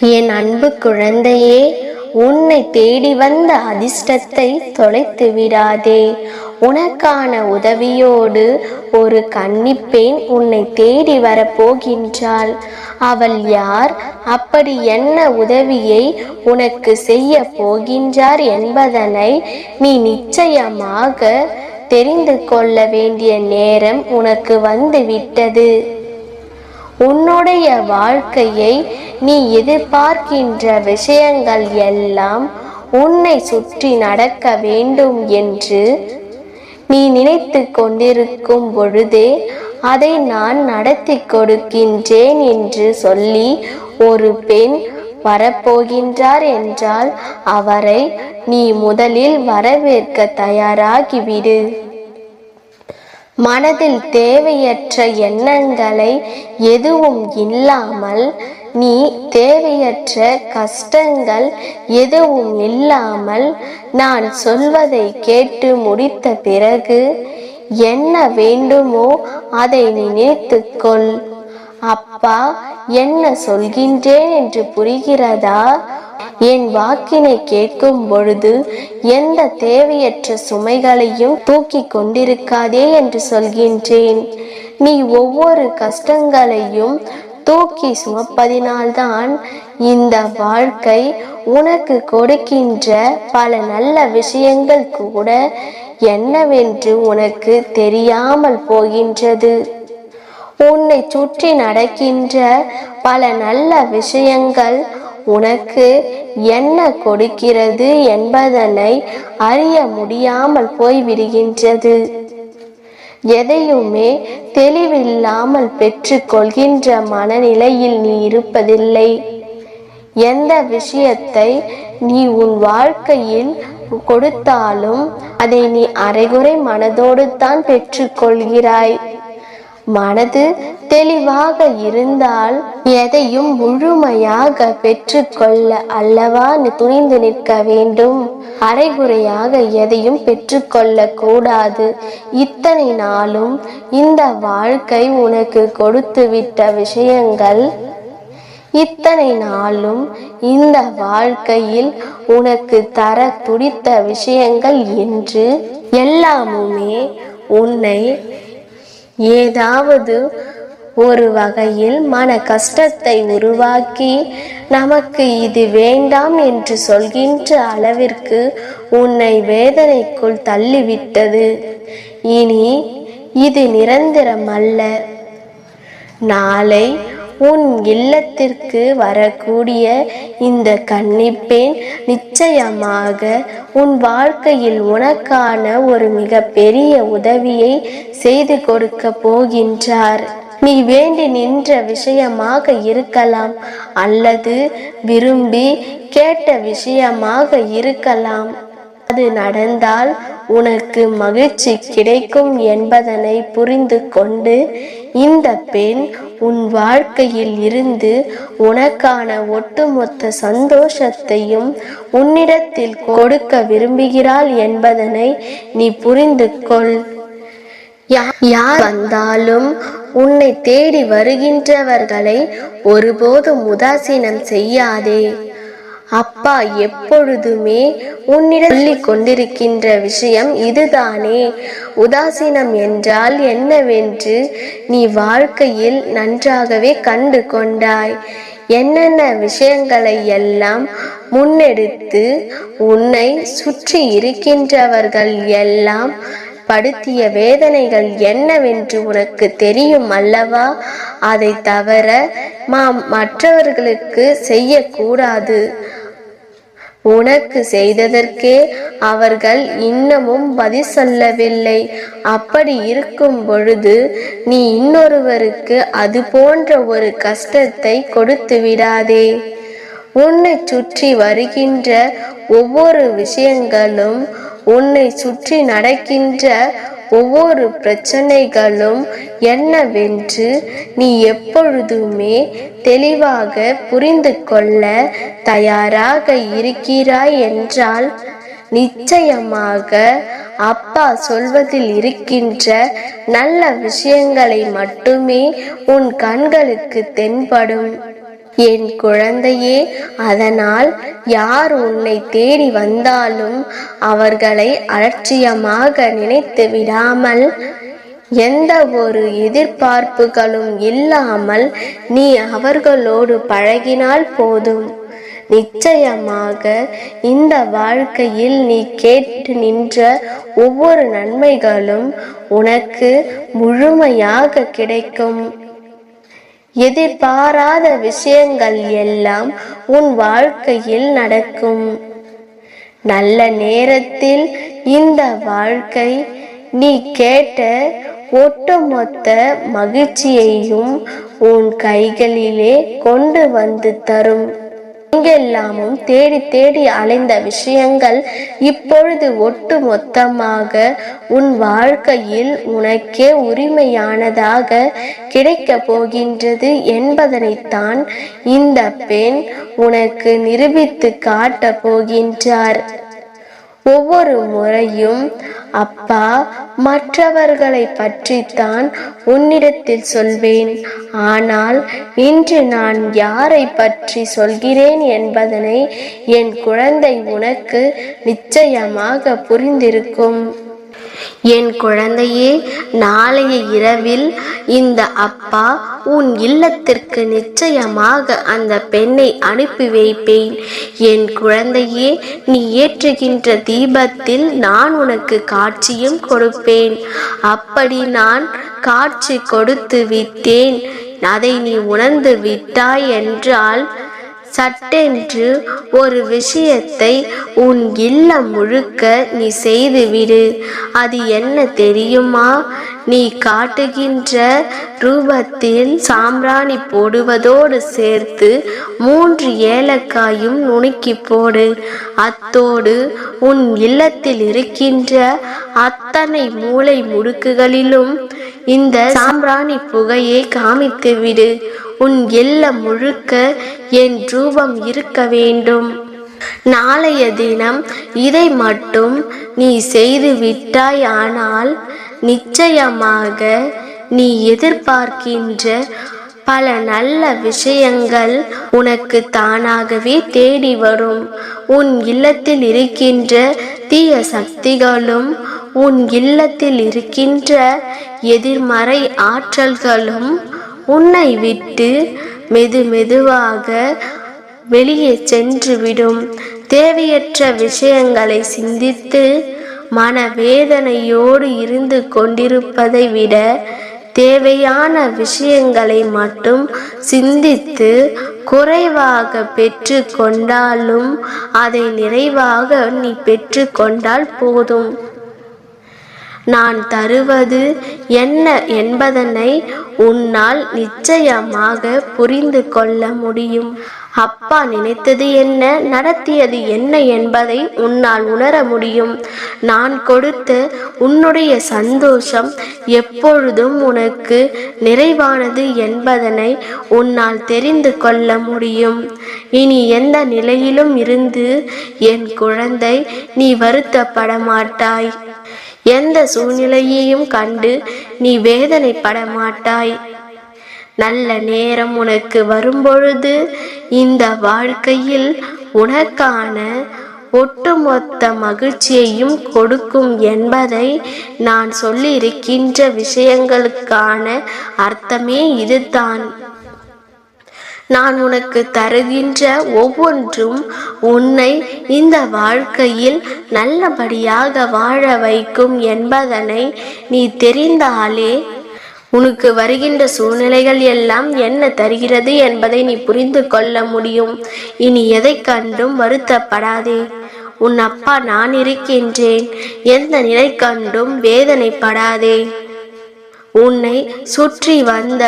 என் அன்பு குழந்தையே உன்னை தேடி வந்த அதிர்ஷ்டத்தை தொலைத்து விடாதே. உனக்கான உதவியோடு ஒரு கன்னிப்பெண் உன்னை தேடி வரப்போகின்றாள். அவள் யார்? அப்படி என்ன உதவியை உனக்கு செய்ய போகின்றார் என்பதனை நீ நிச்சயமாக தெரிந்து கொள்ள வேண்டிய நேரம் உனக்கு வந்துவிட்டது உன்னுடைய வாழ்க்கையை நீ எதிர்பார்க்கின்ற விஷயங்கள் எல்லாம் உன்னை சுற்றி நடக்க வேண்டும் என்று நீ நினைத்து கொண்டிருக்கும் பொழுதே அதை நான் நடத்தி கொடுக்கின்றேன் என்று சொல்லி ஒரு பெண் வரப்போகின்றார் என்றால் அவரை நீ முதலில் வரவேற்க தயாராகிவிடு. மனதில் தேவையற்ற எண்ணங்களை எதுவும் இல்லாமல் நீ தேவையற்ற கஷ்டங்கள் எதுவும் இல்லாமல் நான் சொல்வதை கேட்டு முடித்த பிறகு என்ன வேண்டுமோ அதை நினைத்துக்கொள் அப்பா என்ன சொல்கின்றேன் என்று புரிகிறதா? என் வாக்கினை கேட்கும் பொழுது எந்த தேவையற்ற சுமைகளையும் தூக்கி கொண்டிருக்காதே என்று சொல்கின்றேன். நீ ஒவ்வொரு கஷ்டங்களையும் தூக்கி சுமப்பதினால்தான் இந்த வாழ்க்கை உனக்கு கொடுக்கின்ற பல நல்ல விஷயங்கள் கூட என்னவென்று உனக்கு தெரியாமல் போகின்றது. உன்னை சுற்றி நடக்கின்ற பல நல்ல விஷயங்கள் உனக்கு என்ன கொடுக்கிறது என்பதனை அறிய முடியாமல் போய்விடுகின்றது. எதையுமே தெளிவில்லாமல் பெற்றுக்கொள்கின்ற மனநிலையில் நீ இருப்பதில்லை. எந்த விஷயத்தை நீ உன் வாழ்க்கையில் கொடுத்தாலும் அதை நீ அரைகுறை மனதோடு தான் பெற்றுக்கொள்கிறாய். மனது தெளிவாக இருந்தால் எதையும் முழுமையாக பெற்றுக்கொள்ள அல்லவா துணிந்து நிற்க வேண்டும். அரைகுறையாக எதையும் பெற்றுக்கொள்ள கூடாது. இத்தனை நாளும் இந்த வாழ்க்கை உனக்கு கொடுத்து விட்ட விஷயங்கள். இத்தனை நாளும் இந்த வாழ்க்கையில் உனக்கு தர துடித்த விஷயங்கள் என்று எல்லாமுமே உன்னை ஏதாவது ஒரு வகையில் மன கஷ்டத்தை உருவாக்கி நமக்கு இது வேண்டாம் என்று சொல்கின்ற அளவிற்கு உன்னை வேதனைக்குள் தள்ளிவிட்டது. இனி இது நிரந்தரம் அல்ல நாளை உன் இல்லத்திற்கு வரக்கூடிய இந்த கன்னிப்பெண் நிச்சயமாக உன் வாழ்க்கையில் உனக்கான ஒரு மிகப்பெரிய உதவியை செய்து கொடுக்க போகின்றார். நீ வேண்டி நின்ற விஷயமாக இருக்கலாம் அல்லது விரும்பி கேட்ட விஷயமாக இருக்கலாம். அது நடந்தால் உனக்கு மகிழ்ச்சி கிடைக்கும் என்பதனை புரிந்து கொண்டு இந்த பெண் உன் வாழ்க்கையில் இருந்து உனக்கான ஒட்டுமொத்த சந்தோஷத்தையும் உன்னிடத்தில் கொடுக்க விரும்புகிறாள் என்பதனை நீ புரிந்து கொள். யா- யார் வந்தாலும் உன்னை தேடி வருகின்றவர்களை ஒருபோதும் உதாசீனம் செய்யாதே. அப்பா எப்பொழுதுமே உன்னிடம் சொல்லிக் கொண்டிருக்கின்ற விஷயம் இதுதானே. உதாசீனம் என்றால் என்னவென்று நீ வாழ்க்கையில் நன்றாகவே கண்டு கொண்டாய். என்னென்ன விஷயங்களை எல்லாம் முன்னெடுத்து உன்னை சுற்றி இருக்கின்றவர்கள் எல்லாம் படுத்திய வேதனைகள் என்னவென்று உனக்கு தெரியும் அல்லவா? அதை தவிர மாம் மற்றவர்களுக்கு செய்யக்கூடாது. உனக்கு செய்ததற்கே அவர்கள் இன்னமும் பதில் சொல்லவில்லை. அப்படி இருக்கும் பொழுது நீ இன்னொருவருக்கு அது போன்ற ஒரு கஷ்டத்தை கொடுத்து விடாதே. உன்னை சுற்றி வருகின்ற ஒவ்வொரு விஷயங்களும் உன்னை சுற்றி நடக்கின்ற ஒவ்வொரு பிரச்சனைகளும் என்னவென்று நீ எப்பொழுதுமே தெளிவாக புரிந்து கொள்ள தயாராக இருக்கிறாய் என்றால் நிச்சயமாக அப்பா சொல்வதில் இருக்கின்ற நல்ல விஷயங்களை மட்டுமே உன் கண்களுக்கு தென்படும். என் குழந்தையே அதனால் யார் உன்னை தேடி வந்தாலும் அவர்களை அலட்சியமாக நினைத்து விடாமல் எந்த ஒரு எதிர்பார்ப்புகளும் இல்லாமல் நீ அவர்களோடு பழகினால் போதும். நிச்சயமாக இந்த வாழ்க்கையில் நீ கேட்டு நின்ற ஒவ்வொரு நன்மைகளும் உனக்கு முழுமையாக கிடைக்கும். எதிர்பாராத விஷயங்கள் எல்லாம் உன் வாழ்க்கையில் நடக்கும். நல்ல நேரத்தில் இந்த வாழ்க்கை நீ கேட்ட ஒட்டுமொத்த மகிழ்ச்சியையும் உன் கைகளிலே கொண்டு வந்து தரும். எங்கெல்லாமும் தேடி தேடி அலைந்த விஷயங்கள் இப்பொழுது ஒட்டு மொத்தமாக உன் வாழ்க்கையில் உனக்கே உரிமையானதாக கிடைக்கப் போகின்றது என்பதனைத்தான் இந்த பெண் உனக்கு நிரூபித்து காட்டப் போகின்றார். ஒவ்வொரு முறையும் அப்பா மற்றவர்களை பற்றித்தான் உன்னிடத்தில் சொல்வேன். ஆனால் இன்று நான் யாரை பற்றி சொல்கிறேன் என்பதனை என் குழந்தை உனக்கு நிச்சயமாக புரிந்திருக்கும். என் குழந்தையே நாளைய இரவில் இந்த அப்பா உன் இல்லத்திற்கு நிச்சயமாக அந்த பெண்ணை அனுப்பி வைப்பேன். என் குழந்தையே நீ ஏற்றுகின்ற தீபத்தில் நான் உனக்கு காட்சியும் கொடுப்பேன். அப்படி நான் காட்சி கொடுத்து விட்டேன். அதை நீ உணர்ந்து விட்டாய் என்றால் சட்டென்று ஒரு விஷயத்தை உன் இல்லம் முழுக்க நீ செய்துவிடு. அது என்ன தெரியுமா? நீ காட்டுகின்ற ரூபத்தில் சாம்பிராணி போடுவதோடு சேர்த்து மூன்று ஏலக்காயும் நுணுக்கி போடு. அத்தோடு உன் இல்லத்தில் இருக்கின்ற அத்தனை மூளை முடுக்குகளிலும் இந்த சாம்பிராணி புகையை காமித்துவிடு. உன் எல்லம் முழுக்க என் ரூபம் இருக்க வேண்டும். நாளைய தினம் இதை மட்டும் நீ செய்து விட்டாயானால் நிச்சயமாக நீ எதிர்பார்க்கின்ற பல நல்ல விஷயங்கள் உனக்கு தானாகவே தேடி வரும். உன் இல்லத்தில் இருக்கின்ற தீய சக்திகளும் உன் இல்லத்தில் இருக்கின்ற எதிர்மறை ஆற்றல்களும் உன்னை விட்டு மெது மெதுவாக வெளியே சென்றுவிடும் தேவையற்ற விஷயங்களை சிந்தித்து மனவேதனையோடு இருந்து கொண்டிருப்பதை விட தேவையான விஷயங்களை மட்டும் சிந்தித்து குறைவாக பெற்று கொண்டாலும் அதை நிறைவாக நீ பெற்று கொண்டால் போதும். நான் தருவது என்ன என்பதனை உன்னால் நிச்சயமாக புரிந்து கொள்ள முடியும். அப்பா நினைத்தது என்ன நடத்தியது என்ன என்பதை உன்னால் உணர முடியும். நான் கொடுத்த உன்னுடைய சந்தோஷம் எப்பொழுதும் உனக்கு நிறைவானது என்பதனை உன்னால் தெரிந்து கொள்ள முடியும். இனி எந்த நிலையிலும் இருந்து என் குழந்தை நீ வருத்தப்பட மாட்டாய் எந்த சூழ்நிலையையும் கண்டு நீ வேதனைப்பட மாட்டாய் நல்ல நேரம் உனக்கு வரும்பொழுது இந்த வாழ்க்கையில் உனக்கான ஒட்டுமொத்த மகிழ்ச்சியையும் கொடுக்கும் என்பதை நான் சொல்லியிருக்கின்ற விஷயங்களுக்கான அர்த்தமே இதுதான். நான் உனக்கு தருகின்ற ஒவ்வொன்றும் உன்னை இந்த வாழ்க்கையில் நல்லபடியாக வாழ வைக்கும் என்பதனை நீ தெரிந்தாலே உனக்கு வருகின்ற சூழ்நிலைகள் எல்லாம் என்ன தருகிறது என்பதை நீ புரிந்து கொள்ள முடியும். இனி எதை கண்டும் வருத்தப்படாதே. உன் அப்பா நான் இருக்கின்றேன். எந்த நிலை கண்டும் வேதனைப்படாதே. உன்னை சுற்றி வந்த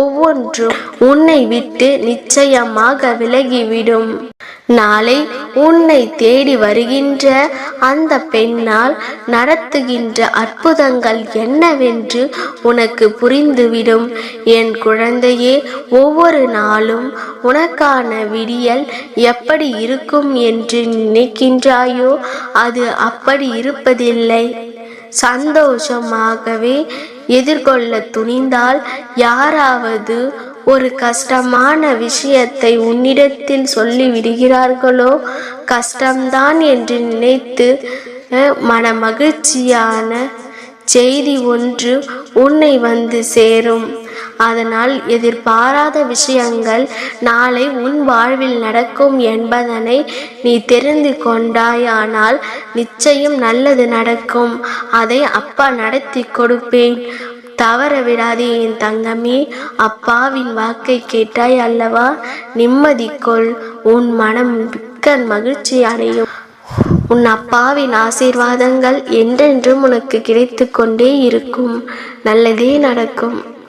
ஒவ்வொன்றும் உன்னை விட்டு நிச்சயமாக விலகிவிடும். நாளை உன்னை தேடி வருகின்ற அந்த பெண்ணால் நடத்துகின்ற அற்புதங்கள் என்னவென்று உனக்கு புரிந்துவிடும். என் குழந்தையே ஒவ்வொரு நாளும் உனக்கான விடியல் எப்படி இருக்கும் என்று நினைக்கின்றாயோ அது அப்படி இருப்பதில்லை. சந்தோஷமாகவே எதிர்கொள்ள துணிந்தால் யாராவது ஒரு கஷ்டமான விஷயத்தை உன்னிடத்தில் சொல்லி விடுகிறார்களோ? கஷ்டம்தான் என்று நினைத்து மன மகிழ்ச்சியான செய்தி ஒன்று உன்னை வந்து சேரும். அதனால் எதிர்பாராத விஷயங்கள் நாளை உன் வாழ்வில் நடக்கும் என்பதனை நீ தெரிந்து கொண்டாயானால் நிச்சயம் நல்லது நடக்கும். அதை அப்பா நடத்தி கொடுப்பேன். தவற விடாதே என் தங்கமே. அப்பாவின் வாக்கை கேட்டாய் அல்லவா? நிம்மதி கொள். உன் மனம் மிக்க மகிழ்ச்சி அடையும். உன் அப்பாவின் ஆசீர்வாதங்கள் என்றென்றும் உனக்கு கிடைத்து கொண்டே இருக்கும். நல்லதே நடக்கும்.